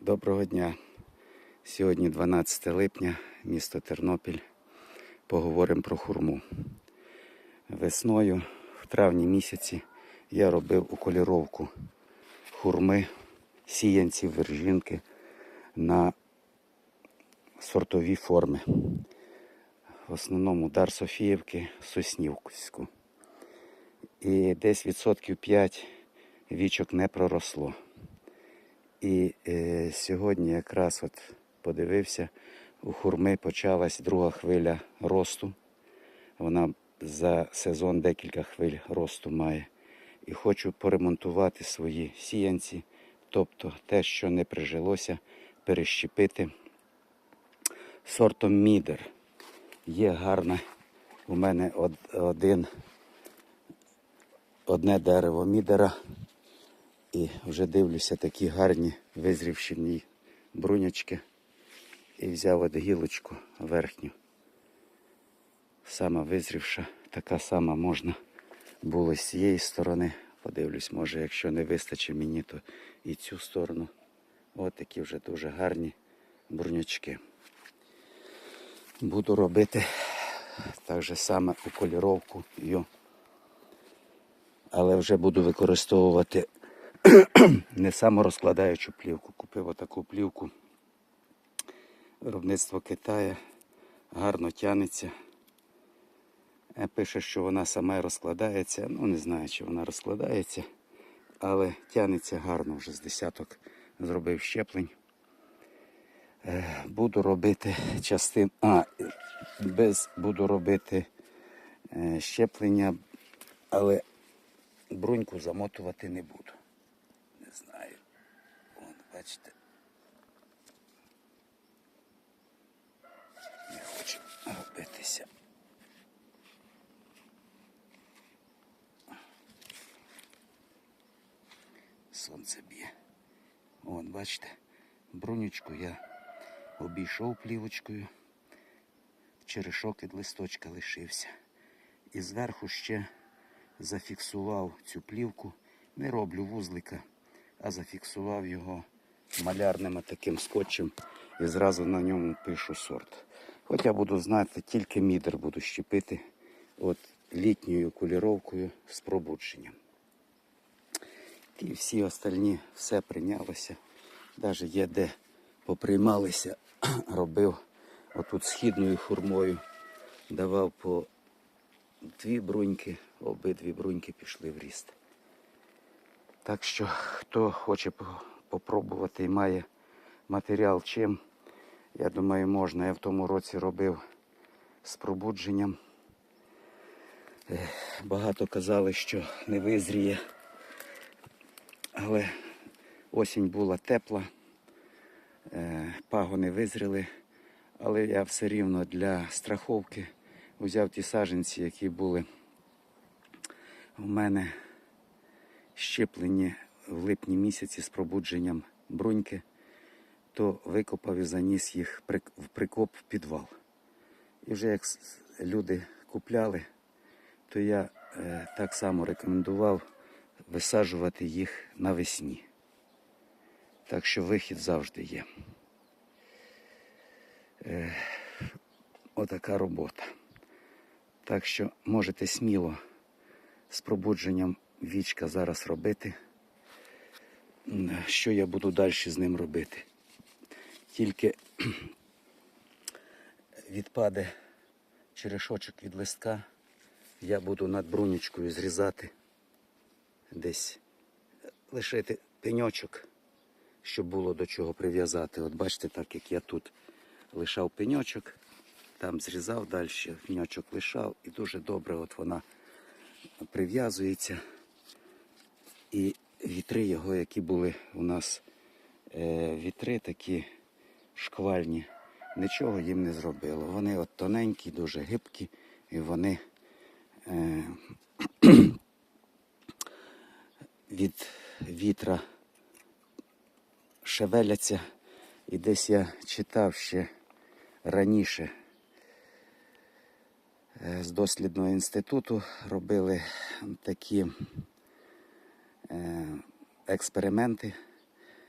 Доброго дня. Сьогодні 12 липня, місто Тернопіль. Поговоримо про хурму. Весною, в травні місяці, я робив уколіровку хурми, сіянців, вержинки на сортові форми. В основному дар Софіївки, Соснівську. І десь відсотків 5 вічок не проросло. І е, сьогодні якраз от подивився, у хурми почалась друга хвиля росту. Вона за сезон декілька хвиль росту має. І хочу поремонтувати свої сіянці, тобто те, що не прижилося, перещепити сортом мідер. Є гарна у мене од- один, одне дерево мідера. І вже дивлюся такі гарні визрівші в ній брунячки. І взяв от гілочку верхню. Сама визрівша, така сама можна було з цієї сторони. Подивлюсь, може, якщо не вистачить мені, то і цю сторону. От такі вже дуже гарні брунячки. Буду робити так же саме уколіровку. Але вже буду використовувати не саморозкладаючу плівку. Купив отаку плівку. Виробництво Китаю. Гарно тянеться. Е, Пише, що вона сама розкладається. Ну, не знаю, чи вона розкладається, але тянеться гарно вже з десяток. Зробив щеплень. Е, Буду робити частин. А, без буду робити е, щеплення, але бруньку замотувати не буду. Бачите. Не хочу робитися. Сонце б'є. Вон, бачите, брунючку я обійшов плівочкою. Черешок від листочка лишився. І зверху ще зафіксував цю плівку. Не роблю вузлика, а зафіксував його малярним таким скотчем і зразу на ньому пишу сорт. Хоча буду знати, тільки мідер буду щепити от літньою куліровкою з пробудженням. І всі остальні все прийнялося. Навіть є де поприймалися, робив отут східною хурмою, давав по дві бруньки, обидві бруньки пішли в ріст. Так що, хто хоче попробувати і має матеріал чим, я думаю, можна. Я в тому році робив з пробудженням. Багато казали, що не визріє. Але осінь була тепла, е, пагони визріли, але я все рівно для страховки взяв ті саженці, які були у мене щеплені в липні місяці з пробудженням бруньки, то викопав і заніс їх в прикоп в підвал. І вже як люди купляли, то я е, так само рекомендував висаджувати їх навесні. Так що вихід завжди є. Е, отака робота. Так що можете сміло з пробудженням вічка зараз робити. Що я буду далі з ним робити? Тільки відпаде черешочок від листка, я буду над брунічкою зрізати десь лишити пеньочок, щоб було до чого прив'язати. От бачите, так як я тут лишав пеньочок, там зрізав далі, пеньочок лишав, і дуже добре от вона прив'язується. І вітри його, які були у нас е, вітри такі шквальні, нічого їм не зробило. Вони от тоненькі, дуже гибкі, і вони е, від вітра шевеляться. І десь я читав ще раніше е, з дослідного інституту робили такі експерименти,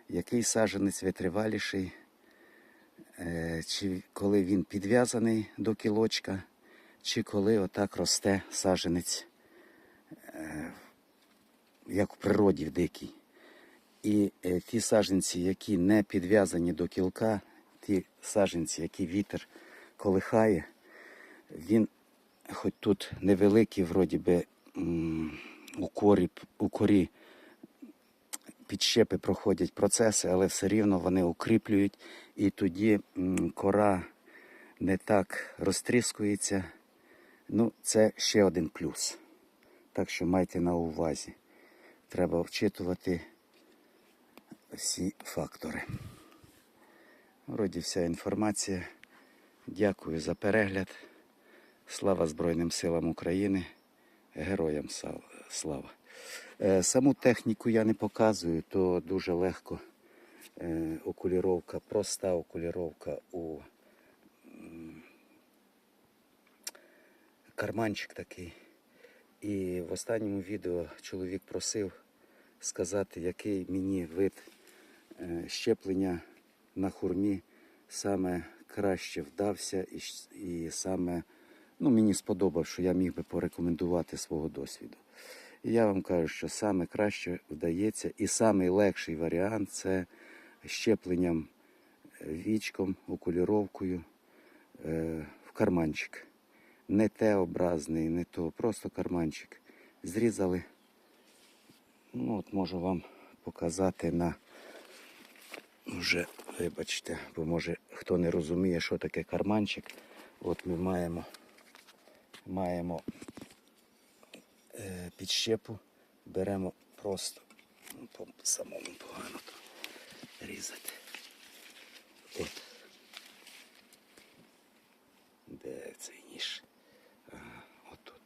який саджанець витриваліший, е, чи коли він підв'язаний до кілочка, чи коли отак росте саджанець, е, як в природі в дикій. І е, ті саджанці, які не підв'язані до кілка, ті саджанці, які вітер колихає, він хоч тут невеликий, вроді би, у корі, у корі підщепи проходять процеси, але все рівно вони укріплюють, і тоді кора не так розтріскується. Ну, це ще один плюс. Так що майте на увазі. Треба вчитувати всі фактори. Вроді вся інформація. Дякую за перегляд. Слава Збройним силам України. Героям слава. Е, Саму техніку я не показую, то дуже легко. Е, Окуліровка, проста окуліровка у карманчик такий. І в останньому відео чоловік просив сказати, який мені вид е, щеплення на хурмі саме краще вдався і, і саме ну, мені сподобав, що я міг би порекомендувати свого досвіду. І я вам кажу, що саме краще вдається, і самий легший варіант це щепленням е, вічком, окуліровкою е, в карманчик. Не те образний, не то, просто карманчик. Зрізали. Ну, от можу вам показати на вже, вибачте, бо може хто не розуміє, що таке карманчик. От ми маємо, маємо підщепу, беремо просто ну, по самому погано різати. От. Де цей ніж? Ага, отут.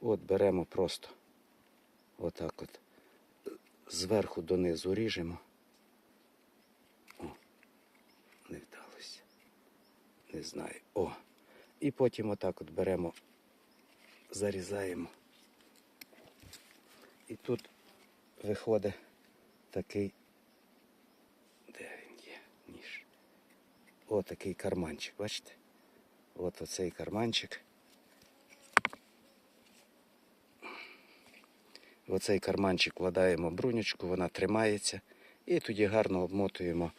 От беремо просто отак от зверху донизу ріжемо. О, не вдалося. Не знаю. О. І потім отак от беремо, зарізаємо. І тут виходить такий. Де він є? Ніж. О, такий карманчик, бачите? От оцей карманчик. В оцей карманчик вкладаємо брунючку, вона тримається. І тоді гарно обмотуємо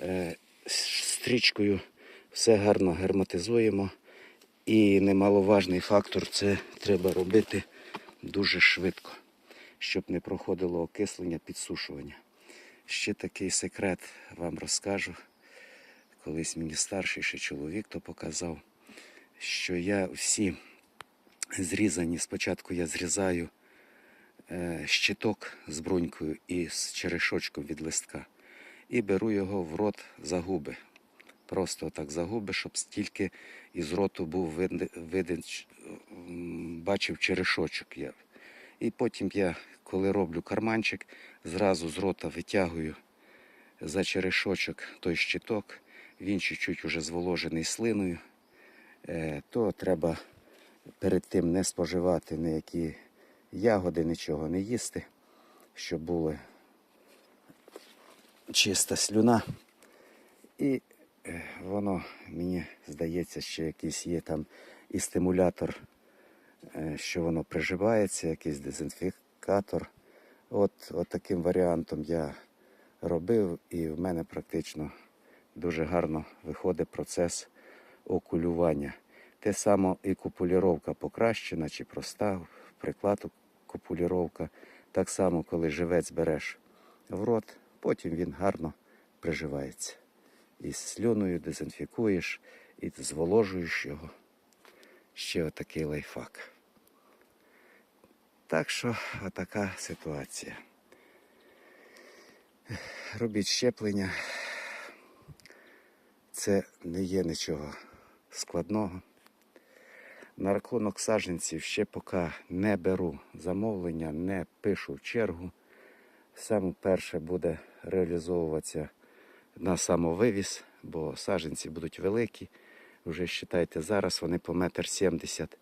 е, стрічкою, все гарно герметизуємо. І немаловажний фактор це треба робити дуже швидко, щоб не проходило окислення, підсушування. Ще такий секрет вам розкажу. Колись мені старший ще чоловік то показав, що я всі зрізані, спочатку я зрізаю е, щиток з брунькою і з черешочком від листка. І беру його в рот за губи. Просто так за губи, щоб стільки із роту був виден, виден бачив черешочок. Я. І потім я, коли роблю карманчик, зразу з рота витягую за черешочок той щиток, він чуть-чуть уже зволожений слиною, е, то треба перед тим не споживати ніякі ягоди, нічого не їсти, щоб була чиста слюна. І е, воно, мені здається, що якийсь є там і стимулятор, що воно приживається, якийсь дезінфікатор. От, от таким варіантом я робив, і в мене практично дуже гарно виходить процес окулювання. Те саме і купуліровка покращена чи проста, приклад купуліровка. Так само, коли живець береш в рот, потім він гарно приживається. І з слюною дезінфікуєш, і зволожуєш його. Ще отакий лайфхак. Так що отака ситуація. Робіть щеплення. Це не є нічого складного. На рахунок саджанців ще поки не беру замовлення, не пишу в чергу. Саме перше буде реалізовуватися на самовивіз, бо саджанці будуть великі. Вже вважайте, зараз вони по метр сімдесят,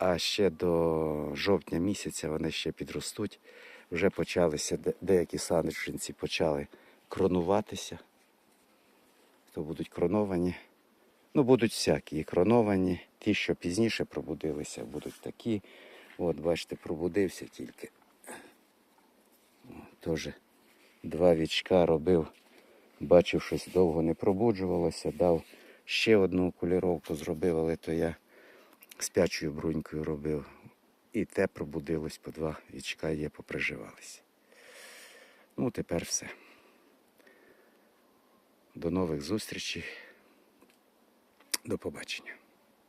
а ще до жовтня місяця вони ще підростуть. Вже почалися, деякі саджанці почали кронуватися. То будуть кроновані. Ну, будуть всякі і кроновані. Ті, що пізніше пробудилися, будуть такі. От, бачите, пробудився тільки. Теж два вічка робив. Бачив, щось довго не пробуджувалося, дав ще одну окуліровку зробив, але то я спячою брунькою робив. І те пробудилось по два вічка є, поприживалися. Ну, тепер все. До нових зустрічей. До побачення.